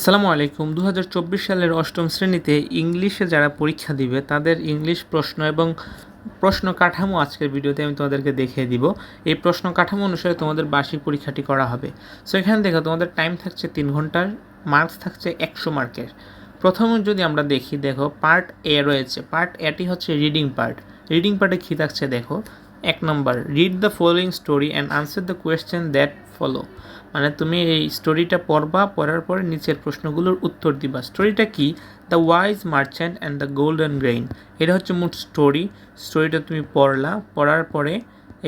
আসসালামু আলাইকুম। দু হাজার চব্বিশ সালের অষ্টম শ্রেণীতে ইংলিশে যারা পরীক্ষা দিবে, তাদের ইংলিশ প্রশ্ন এবং প্রশ্ন কাঠামো আজকের ভিডিওতে আমি তোমাদেরকে দেখিয়ে দিব। এই প্রশ্ন কাঠামো অনুসারে তোমাদের বার্ষিক পরীক্ষাটি করা হবে। সো এখানে দেখো, তোমাদের টাইম থাকছে তিন ঘণ্টার মার্কস থাকছে একশো মার্কের প্রথমে যদি আমরা দেখি, দেখো পার্ট এ রয়েছে। পার্ট এটি হচ্ছে রিডিং পার্ট রিডিং পার্টে কী থাকছে, দেখো এক নম্বর read the following story and answer the question that follow মানে তুমি এই স্টোরিটা পড়বা, পড়ার পরে নিচের প্রশ্নগুলোর উত্তর দিবা। স্টোরিটা কি? The wise merchant and the golden grain এটা হচ্ছে মোট স্টোরি স্টোরিটা তুমি পড়লা, পড়ার পরে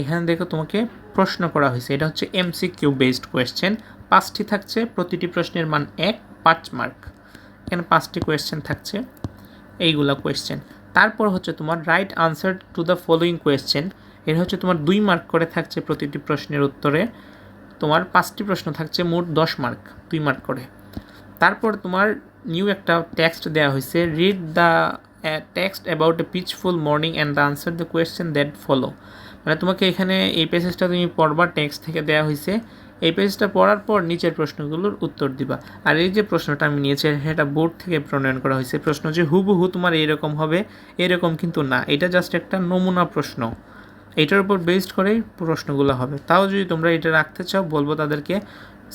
এখানে দেখো তোমাকে প্রশ্ন করা হয়েছে। এটা হচ্ছে এমসি কিউ বেসড কোয়েশ্চেন পাঁচটি থাকছে, প্রতিটি প্রশ্নের মান এক, পাঁচ মার্ক এখানে পাঁচটি কোয়েশ্চেন থাকছে, এইগুলা কোয়েশ্চেন তারপর হচ্ছে তোমার right answer to the following question এর হচ্ছে তোমার দুই মার্ক করে থাকছে প্রতিটি প্রশ্নের উত্তরে। তোমার পাঁচটি প্রশ্ন থাকছে, মোট দশ মার্ক দুই মার্ক করে। তারপর তোমার নিউ একটা টেক্সট দেওয়া হয়েছে read the text about a peaceful morning and the answer the question that follow মানে তোমাকে এখানে এই পেজেসটা তুমি পড়বার টেক্সট থেকে দেওয়া হয়েছে। এই পেজটা পড়ার পর নিচের প্রশ্নগুলোর উত্তর দিবা। আর এই যে প্রশ্নটা আমি নিয়েছি, সেটা বোর্ড থেকে প্রণয়ন করা হয়েছে। প্রশ্ন যে, হুবহু তোমার এরকম হবে, এরকম কিন্তু না। এটা জাস্ট একটা নমুনা প্রশ্ন। এটার উপর বেসড করেই প্রশ্নগুলো হবে। তাও যদি তোমরা এটা রাখতে চাও, বলব তাদেরকে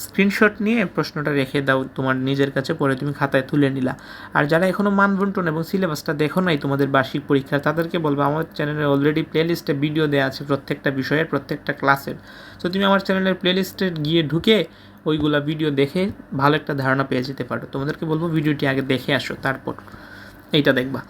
স্ক্রিনশট নিয়ে প্রশ্নটা রেখে দাও, তোমার নিজের কাছে পরে তুমি খাতায় তুলে নিলা। আর যারা এখনও মানবন্টন এবং সিলেবাসটা দেখো নাই তোমাদের বার্ষিক পরীক্ষা তাদেরকে বলব, আমার চ্যানেলে অলরেডি প্লেলিস্টে ভিডিও দেওয়া আছে প্রত্যেকটা বিষয়ের, প্রত্যেকটা ক্লাসের তো তুমি আমার চ্যানেলের প্লেলিস্টে গিয়ে ঢুকে ওইগুলা ভিডিও দেখে ভালো একটা ধারণা পেয়ে যেতে পারো। তোমাদেরকে বলব ভিডিওটি আগে দেখে আসো, তারপর এইটা দেখবা।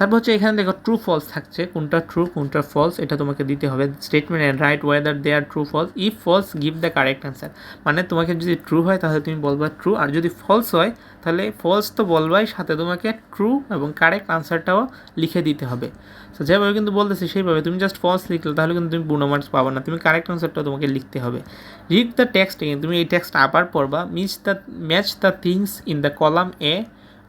তারপর হচ্ছে এখানে দেখো ট্রু ফলস থাকছে। কোনটা ট্রু কোনটা ফলস এটা তোমাকে দিতে হবে। Statement and write whether they are true false if false give the correct answer মানে তোমাকে যদি ট্রু হয়, তাহলে তুমি বলবা ট্রু আর যদি ফলস হয়, তাহলে ফলস তো বলবাই, সাথে তোমাকে ট্রু এবং কারেক্ট আনসারটাও লিখে দিতে হবে। তো যেভাবে কিন্তু বলতেছি, সেইভাবে। তুমি জাস্ট ফলস লিখলে, তাহলে কিন্তু তুমি পূর্ণ মার্কস পাবো না। তুমি কারেক্ট আনসারটাও তোমাকে লিখতে হবে। রিড দ্য টেক্সট তুমি এই টেক্সট আবার পড়বা। Miss the match the things in the column A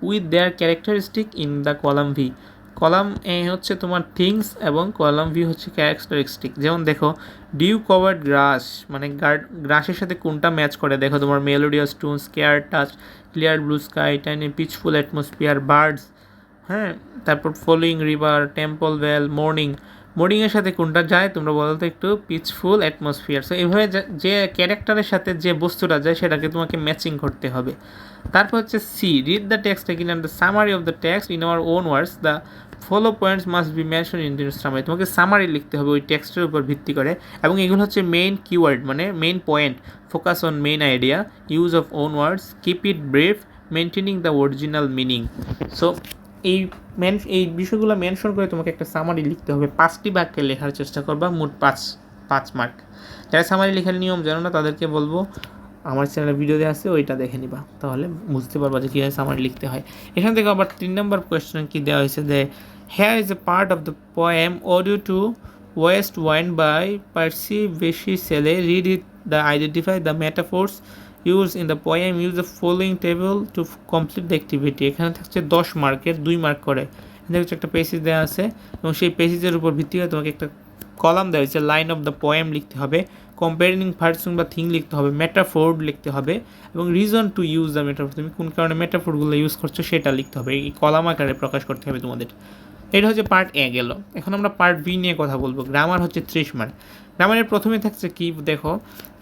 with their characteristic in the column B column A হচ্ছে তোমার থিংস এবং কলাম ভি হচ্ছে ক্যারেক্টারিস্টিক যেমন দেখো ডিউ কভার্ড গ্রাস মানে গ্রাসের সাথে কোনটা ম্যাচ করে? দেখো তোমার melodious tune square touch clear blue sky tiny peaceful atmosphere birds হ্যাঁ? তারপর following river temple vale morning মর্নিংয়ের সাথে কোনটা যায়, তোমরা বলো তো একটু পিচফুল অ্যাটমসফিয়ার সো এইভাবে যে ক্যারেক্টারের সাথে যে বস্তুটা যায়, সেটাকে তোমাকে ম্যাচিং করতে হবে। তারপর হচ্ছে C read the text again and the summary of the text in our own words the follow points must be mention in summary তোমাকে সামারি লিখতে হবে ওই টেক্সটের উপর ভিত্তি করে। এবং এগুলো হচ্ছে মেইন কিওয়ার্ড মানে main point focus on main idea use of own words keep it brief maintaining the original meaning so এই মেন এই বিষয়গুলো মেনশন করে তোমাকে একটা সামারি লিখতে হবে। পাঁচটি বাক্যে লেখার চেষ্টা করবা, মোট পাঁচ পাঁচ মার্ক যারা সামারি লেখার নিয়ম জানো না, তাদেরকে বলব, আমার চ্যানেলে ভিডিও দেওয়া আছে, ওইটা দেখে নিবা। তাহলে বুঝতে পারবা যে কীভাবে সামারি লিখতে হয়। এখান থেকে আবার তিন নম্বর কোয়েশ্চেন কি দেওয়া হয়েছে যে here is a part of the poem ode to west wind by Percy Bysshe Shelley read it the identify the metaphors use in the poem use the following table to complete the activity এখানে থাকছে দশ মার্কের, দুই mark করে। এখানে হচ্ছে একটা পেসিস দেওয়া আছে, এবং সেই পেসিসের উপর ভিত্তি করে তোমাকে একটা কলাম দেওয়া হয়েছে লাইন অফ দ্য পোয়েম লিখতে হবে কম্পেয়ারিং পার্সন বা থিং লিখতে হবে মেটাফোর্ড লিখতে হবে, এবং reason to use the metaphor তুমি কোন কারণে মেটাফোরগুলো ইউজ করছ সেটা লিখতে হবে। এই কলাম আকারে প্রকাশ করতে হবে তোমাদের। এটা হচ্ছে পার্ট এ গেল। এখন আমরা পার্ট বি নিয়ে কথা বলব। গ্রামার হচ্ছে ত্রিশ মার্ক গ্রামারের প্রথমে থাকছে কি? দেখো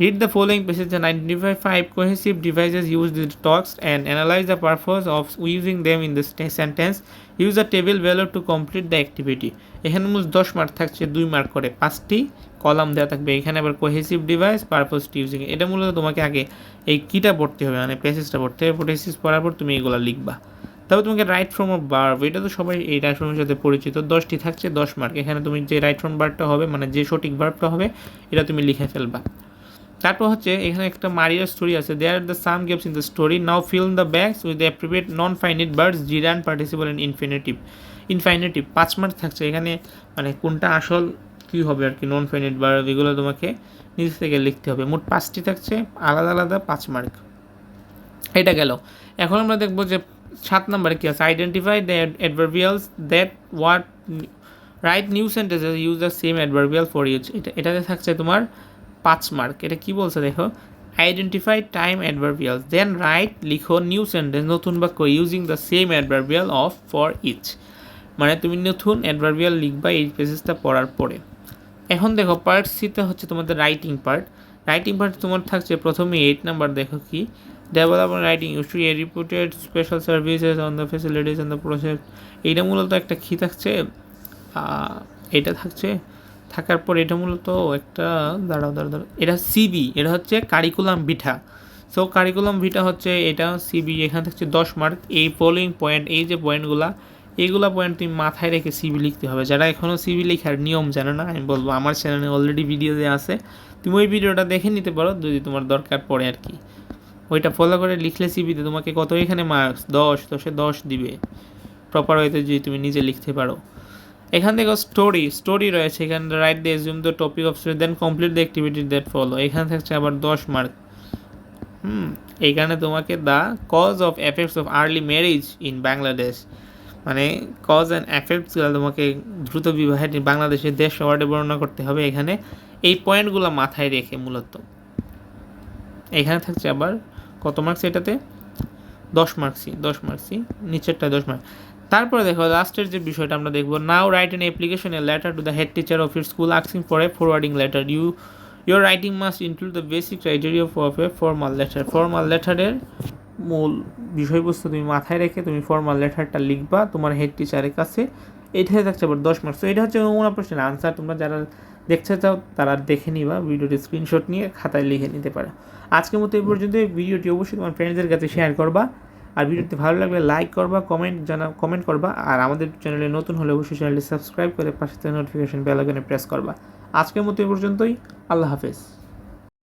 read the following passage the identify five cohesive devices use the text and analyze the purpose of using them in the sentence use the table below to complete the activity এখানে মূল দশ mark থাকছে, দুই mark করে। পাঁচটি column দেওয়া থাকবে। এখানে আবার কোহেসিভ ডিভাইস পারপাস ইউজিং এটা মূলত তোমাকে আগে এই কিটা পড়তে হবে মানে পেসেজটা পড়তে হবে। পেসেজ পড়ার পর তুমি এগুলো লিখবা। তবে তোমাকে রাইট ফ্রম অফ বার্ভ এটা তো সবাই এই রাইট ফ্রমের সাথে পরিচিত। দশটি থাকছে, দশ মার্ক এখানে তুমি যে রাইট ফ্রম বার্বটা হবে মানে যে সঠিক বার্বটা হবে, এটা তুমি লিখে ফেলবা। তারপর হচ্ছে, এখানে একটা মারিয়ার স্টোরি আছে। There are the some gaps in the story now fill the bags with appropriate non finite verbs gerund participle in infinitive infinitive পাঁচ মার্ক থাকছে। এখানে মানে কোনটা আসল, কী হবে আর কি নন ফাইনিট বার্ব এগুলো তোমাকে নিজে থেকে লিখতে হবে। মোট পাঁচটি থাকছে, আলাদা আলাদা পাঁচ মার্ক এটা গেল। এখন আমরা দেখব যে সাত নম্বরে কী আছে? Identify the adverbials that what write new sentences use the same adverbial for use এটা এটাতে থাকছে তোমার পাঁচ মার্ক এটা কি বলছে দেখো? Identify time adverbial then write লিখো নিউ সেন্টেন্স নতুন বাক্য using the same adverbial of for each মানে তুমি নতুন অ্যাডভার্বিয়াল লিখবা এই পেজেসটা পড়ার পরে। এখন দেখো পার্ট সিতে হচ্ছে তোমাদের রাইটিং পার্ট রাইটিং পার্ট তোমার থাকছে, প্রথমে এইট নাম্বার দেখো কি। Development writing you should reported special services on the facilities on the process এইটা মূলত একটা কী থাকছে? এটা থাকছে। থাকার পর এটা মূলত একটা, দাঁড়াও দাঁড়াও দাঁড়াও, এটা সিবি এটা হচ্ছে curriculum vitae so curriculum vitae হচ্ছে, এটা সিবি এখানে থাকছে দশ মার্ক এই ফলোয়িং পয়েন্ট এই যে পয়েন্টগুলা এইগুলো পয়েন্ট তুমি মাথায় রেখে সিবি লিখতে হবে। যারা এখনও সিবি লেখার নিয়ম জানো না, আমি বলব, আমার চ্যানেলে অলরেডি ভিডিও দেওয়া আছে। তুমি ওই ভিডিওটা দেখে নিতে পারো, যদি তোমার দরকার পড়ে আর কি। ওইটা ফলো করে লিখলে সিবিতে তোমাকে কত এখানে মার্কস দশ দশে দশ দিবে। প্রপার ওয়েতে যদি তুমি নিজে লিখতে পারো। এখান থেকে স্টোরি স্টোরি রয়েছে। এখানে রাইট দিয়ে zoom the topic of story then complete the activity that follow এখানে থাকছে আবার দশ মার্ক হুম, এইখানে তোমাকে the cause of effects of early marriage in Bangladesh মানে কজ অ্যান্ড এফেক্টসগুলো তোমাকে দ্রুত বিবাহের, বাংলাদেশের দেশ ওয়ার্ডে বর্ণনা করতে হবে এখানে। এই পয়েন্টগুলো মাথায় রেখে মূলত। এখানে থাকছে আবার কত মার্কস এটাতে? দশ মার্কসই দশ মার্কসই নিচেরটা দশ মার্ক তারপরে দেখো লাস্টের যে বিষয়টা আমরা দেখব now write an application a letter to the head teacher of your school আক্সিং for a forwarding letter you your writing must include the basic criteria of a formal letter formal লেটারের মূল বিষয়বস্তু তুমি মাথায় রেখে তুমি ফর্মাল লেটারটা লিখবা তোমার head টিচারের কাছে। এটাই থাকছে আবার দশ মার্কস তো এটা হচ্ছে নমুনা প্রশ্নের আনসার তোমরা যারা দেখতে চাও, তারা দেখে নিবা। ভিডিওটি স্ক্রিনশট নিয়ে খাতায় লিখে নিতে পারো। আজকের মতো এই পর্যন্ত ভিডিওটি অবশ্যই তোমার ফ্রেন্ডসদের কাছে শেয়ার করবা। আর ভিডিওটি ভালো লাগলে লাইক করবা কমেন্ট জানা কমেন্ট করবা। আর আমাদের চ্যানেলে নতুন হলে অবশ্যই চ্যানেলটি সাবস্ক্রাইব করে পাশে নোটিফিকেশন বেল প্রেস করবা। আজকের মতো এই পর্যন্তই। আল্লাহ হাফেজ।